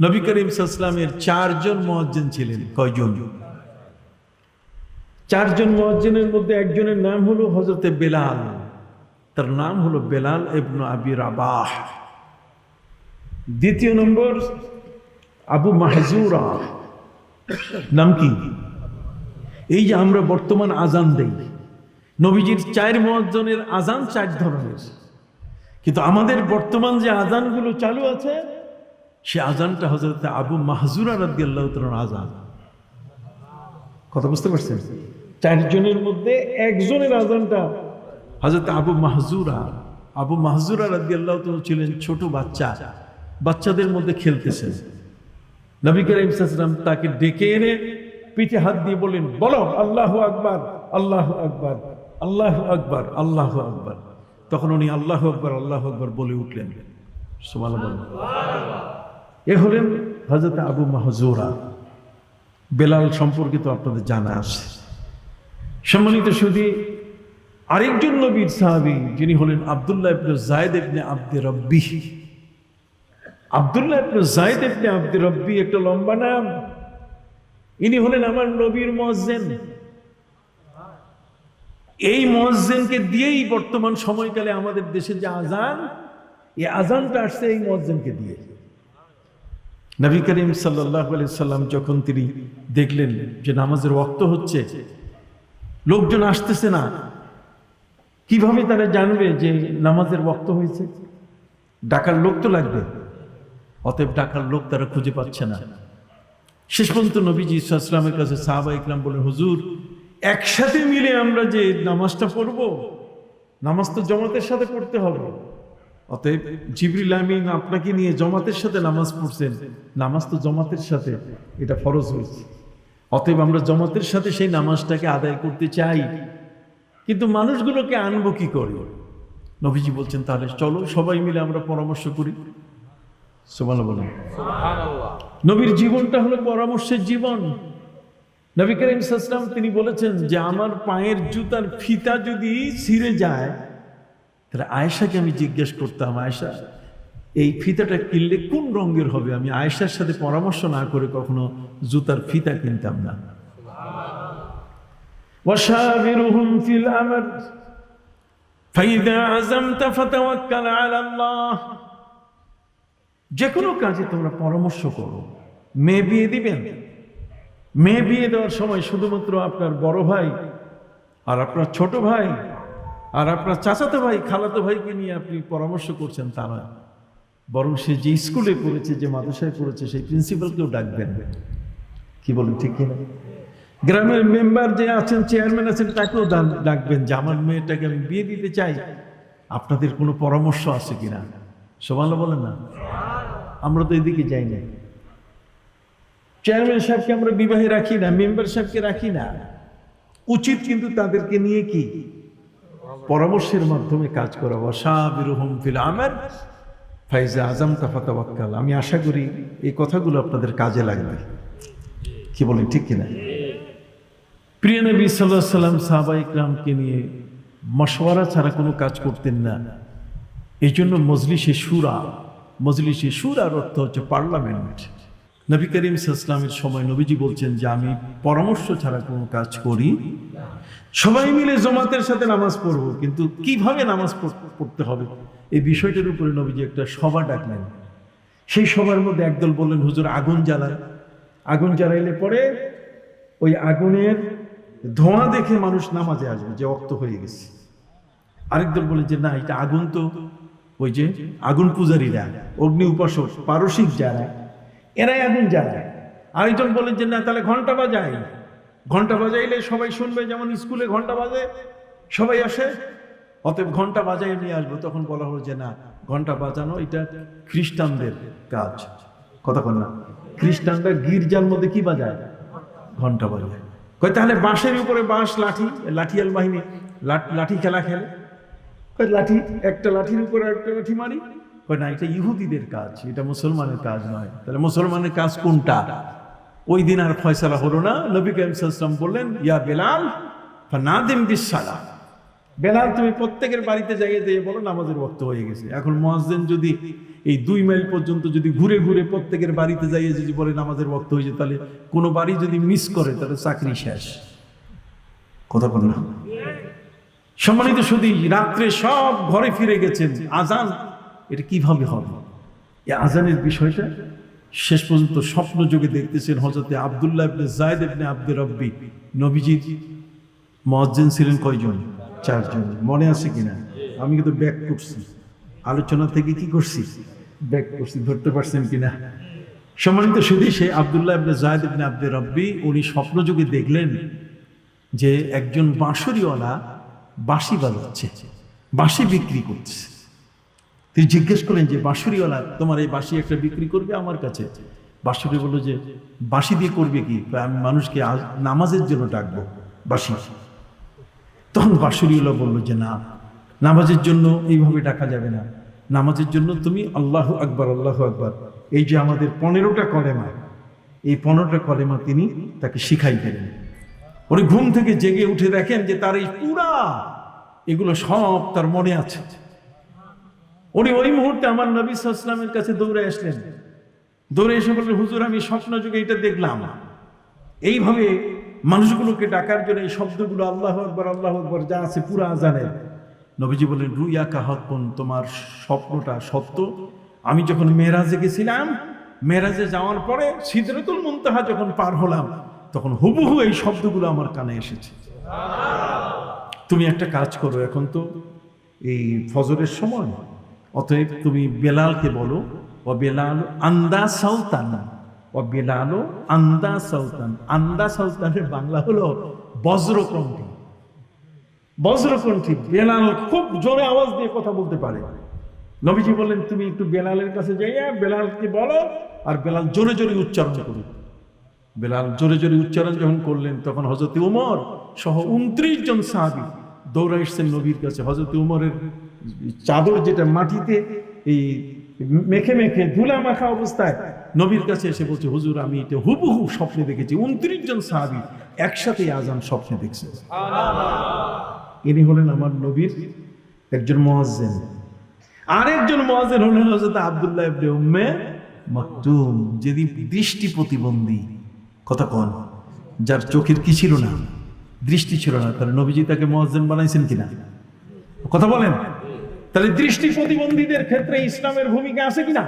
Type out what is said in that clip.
নবী করিম সাল্লামের চারজন মহাজ্জেন ছিলেন। কয়জন? চারজন মহাজ্জেনের মধ্যে একজনের নাম হলো হজরতে বেলাল। তার নাম হলো বেলাল ইবনু আবি রাবাহ। দ্বিতীয় নম্বর আবু মাহজুরা। নাম কি? এই যে আমরা বর্তমান আজান দেই। নবীজির চার মহাজনের আজান চার ধরনের। কিন্তু আমাদের বর্তমান যে আজানগুলো চালু আছে সে আজানটা হজরত আবু মাহজুরা রাদি আল্লাহ আজান। কথা বুঝতে পারছেন? চারজনের মধ্যে একজনের আজানটা হজরত আবু মাহজুরা আবু মাহজুরা রাদি আল্লাহ ছিলেন ছোট বাচ্চা, বাচ্চাদের মধ্যে খেলতেছেন। নবী করিম সাল্লাম তাকে ডেকে এনে পিঠে হাত দিয়ে বলেন বলো, আল্লাহ আকবার আল্লাহ আকবার আল্লাহ আকবার আল্লাহ আকবার। তখন উনি আল্লাহ আকবার আল্লাহ আকবার বলে উঠলেন। সুমাল এ হলেন হজরত আবু মাহজুরা। বেলাল সম্পর্কে তো আপনাদের জানা আছে। সম্মানিত শুধু আরেকজন নবীর সাহাবী যিনি হলেন আবদুল্লাহ ইবনে জায়দ ইবনে আব্দে রব্বি। আবদুল্লাহ ইবনে জায়দ ইবনে আব্দে রব্বি একটা লম্বা নাম। ইনি হলেন আমার নবীর মসজেন এই মসজেনকে দিয়েই বর্তমান সময়কালে আমাদের দেশে যে আজান এই আজানটা আসছে এই মসজেনকে দিয়ে। নবী করিম সাল্লাহ সাল্লাম যখন তিনি দেখলেন যে নামাজের ওক্ত হচ্ছে, লোকজন আসতেছে না, কীভাবে তারা জানবে যে নামাজের ওক্ত হয়েছে? ডাকার লোক তো লাগবে, অতএব ডাকার লোক তারা খুঁজে পাচ্ছে না। শেষ পর্যন্ত নবীজি ইসলামের কাছে সাহাবা ইকরাম বলেন, হুজুর, একসাথে মিলে আমরা যে নামাজটা পড়ব, নামাজ তো জমাতের সাথে পড়তে হবে। অতএব জিবরিল আমিন আপনাকে নিয়ে জমাতের সাথে নামাজ পড়ছেন। নামাজ তো জমাতের সাথে এটা ফরজ হয়েছে। অতএব আমরা জমাতের সাথে সেই নামাজটাকে আদায় করতে চাই। কিন্তু মানুষগুলোকে আনব কি করে? নবীজি বলছেন তাহলে চলো সবাই মিলে আমরা পরামর্শ করি। সোমাল বলেন। নবীর জীবনটা হলো পরামর্শের জীবন। নবী করিম সাসলাম তিনি বলেছেন যে আমার পায়ের জুতার ফিতা যদি ছিঁড়ে যায় আয়েশাকে আমি জিজ্ঞেস করতাম আয়েশা এই ফিতাটা কিনলে কোন রঙের হবে আমি আয়েশার সাথে পরামর্শ না করে কখনো জুতার ফিতা কিনতাম না وشاورهم في الأمر فإذا عزمت فتوكل على الله যে কোনো কাজে তোমরা পরামর্শ করো মেয়ে বিয়ে দিবেন মেয়ে বিয়ে দেওয়ার সময় শুধুমাত্র আপনার বড় ভাই আর আপনার ছোট ভাই আর আপনার চাচাতো ভাই খালাতো ভাইকে নিয়ে আপনি পরামর্শ করছেন তা নয়। বরং সে যে স্কুলে পড়েছে যে মাদ্রাসায় পড়েছে সেই প্রিন্সিপালকেও ডাকবেন। কি বলেন ঠিক কিনা? গ্রামের মেম্বার যে আছেন চেয়ারম্যান আছেন তাকেও ডাকবেন। যে আমার মেয়েটাকে আমি বিয়ে দিতে চাই আপনাদের কোনো পরামর্শ আছে কিনা? সবালো বলেন না। আমরা তো এদিকে যাই না চেয়ারম্যান সাহেবকে আমরা বিবাহে রাখি না মেম্বার সাহেবকে রাখি না। উচিত কিন্তু তাদেরকে নিয়ে কি? পরামর্শের মাধ্যমে কাজ করা। ওয়াসাবিরুহুম ফিল আমর ফাইজা আজম তাফাতাওয়াক্কাল আমি আশা করি এই কথাগুলো আপনাদের কাজে লাগবে। কি বলেন, ঠিক কিনা? প্রিয় নবী সাল্লাহ সাল্লাম সাহাবা ইকরামকে নিয়ে মশওয়ারা ছাড়া কোনো কাজ করতেন না। এই জন্য মজলিসে সুরা মজলিসে সুরার অর্থ হচ্ছে পার্লামেন্ট। নবী করিম ইসলামের সময় নবীজি বলছেন যে, আমি পরামর্শ ছাড়া কোনো কাজ করি। সবাই মিলে জমাতের সাথে নামাজ পড়ব, কিন্তু কীভাবে নামাজ পড়- পড়তে হবে? এই বিষয়টার উপরে নবীজি একটা সভা ডাকলেন। সেই সবার মধ্যে একদল বললেন, হুজুর, আগুন জ্বালায় আগুন জ্বালাইলে পরে ওই আগুনের ধোঁয়া দেখে মানুষ নামাজে আসবে, যে অক্ত হয়ে গেছে। আরেকদল বলে যে, না, এটা আগুন তো ওই যে আগুন পূজারীরা অগ্নি উপাসক পারসিক যারা এরাই আগুন জ্বালায় আরেকজন বলেন যে, না, তাহলে ঘণ্টা বাজায় ঘণ্টা বাজাইলে সবাই শুনবে, যেমন স্কুলে ঘণ্টা বাজে, সবাই আসে। অতএব ঘণ্টা বাজাই নিয়ে আসব। তখন বলা হলো যে, না, ঘণ্টা বাজানো এটা খ্রিস্টানদের কাজ। কন না। খ্রিস্টানরা গির্জার মধ্যে কি বাজায়? ঘণ্টা বাজায়। কয়, তাহলে বাঁশের উপরে বাঁশ, লাঠি, লাঠিয়াল বাহিনী লাঠ- খেলা খেলে? লাঠি, একটা লাঠির উপরে একটা লাঠি মারি। কয় না, এটা ইহুদিদের কাজ, এটা মুসলমানের কাজ নয়। তাহলে মুসলমানের কাজ কোনটা? ওই দিন আর ফয়সালা হলো না। নবী কাইম সাল্লাম বললেন, ইয়া বেলাল, ফানাদিম বিসালা বেলাল, তুমি প্রত্যেকের বাড়িতে যাইয়ে দিয়ে বলো, নামাজের বক্ত হয়ে গেছে। এখন মহাজেন যদি এই দুই মাইল পর্যন্ত যদি ঘুরে ঘুরে প্রত্যেকের বাড়িতে যাইয়ে যদি বলে, নামাজের বক্ত হয়েছে তাহলে কোনো বাড়ি যদি মিস করে, তাহলে চাকরি শেষ। কথা বল না। সম্মানিত শুধু রাত্রে সব ঘরে ফিরে গেছেন। আজান এটা কীভাবে হবে? এই আজানের বিষয়টা শেষ পর্যন্ত স্বপ্ন যোগে দেখতেছেন হজরতে আবদুল্লাহ ইবনে জায়দ ইবনে আব্দুর রব্বি নবীজির মজ্জেন ছিলেন কয়জন? চারজন। মনে আছে কিনা? আমি কিন্তু ব্যাক করছি। আলোচনা থেকে কি করছি? ব্যাক করছি। ধরতে পারছেন কিনা? সম্মানিত শুধু সে আবদুল্লাহ ইবনে জায়দ ইবনে আব্দুর রব্বি, উনি স্বপ্ন যোগে দেখলেন যে একজন বাঁশরিওয়ালা বাঁশি বাজাচ্ছে, বাঁশি বিক্রি করছে। তিনি জিজ্ঞেস করলেন যে, বাঁশুরিওয়ালা, তোমার এই বাঁশি একটা বিক্রি করবে আমার কাছে? বাঁশুরি বলল যে, বাঁশি দিয়ে করবে কি? আমি মানুষকে নামাজের জন্য ডাকবো, বাঁশি। তখন বাঁশুরিওয়ালা বলল যে, না, নামাজের জন্য এইভাবে ডাকা যাবে না। নামাজের জন্য তুমি আল্লাহ আকবার আল্লাহ আকবার। এই যে আমাদের পনেরোটা কলেমা, এই পনেরোটা কলেমা তিনি তাকে শিখাই দিলেন। উনি ঘুম থেকে জেগে উঠে দেখেন যে, তার এই পুরা এগুলো সব তার মনে আছে। উনি ওই মুহূর্তে আমার নবী সাল্লামের কাছে দৌড়ে আসলেন। দৌড়ে এসে বললেন হুজুর আমি স্বপ্ন যুগে এটা দেখলাম। এইভাবে মানুষগুলোকে ডাকার জন্য এই শব্দগুলো আল্লাহ আকবর আল্লাহ আকবর যা আছে পুরা আজানের। নবীজি বললেন রুইয়া কাহাতপন তোমার স্বপ্নটা সত্য? আমি যখন মেয়েরাজে গেছিলাম মেয়েরাজে যাওয়ার পরে সিদরতুল মুনতাহা যখন পার হলাম তখন হুবহু এই শব্দগুলো আমার কানে এসেছে। তুমি একটা কাজ করো এখন তো এই ফজরের সময় অতএব তুমি বেলালকে বলো, ও বেলাল, আন্দা সাউতান। ও বেলালো, আন্দা সাউতান। আন্দা সাউতানের বাংলা হলো বজ্রকণ্ঠী। বজ্রকণ্ঠী বেলাল খুব জোরে আওয়াজ দিয়ে কথা বলতে পারে। নবীজি বললেন, তুমি একটু বেলালের কাছে যাইয়া বেলালকে বলো আর বেলাল জোরে জোরে উচ্চারণ করুক। বেলাল জোরে জোরে উচ্চারণ যখন করলেন, তখন হজরত উমর সহ উনত্রিশ জন সাহাবি দৌড়া এসছেন নবীর কাছে। হজরত উমরের চাদর যেটা মাটিতে এই মেখে মেখে ধুলা মাখা অবস্থায় নবীর কাছে এসে বলছে হুজুর আমি এটা হুবহু স্বপ্নে দেখেছি। উনত্রিশ জন সাহাবি একসাথে আজান স্বপ্নে দেখছে। ইনি হলেন আমার নবীর একজন মহাজেন আরেকজন মহাজেন হলেন হজরত আবদুল্লাহ ইবনে উম্মে মাকতুম যেদিন দৃষ্টি প্রতিবন্ধী। কথা কন যার চোখের কি ছিল না? দৃষ্টি ছিল না। তাহলে নবীজি তাকে মহাজেন বানাইছেন কিনা? কথা বলেন। তাহলে দৃষ্টি প্রতিবন্ধীদের ক্ষেত্রে ইসলামের ভূমিকা আছে কিনা?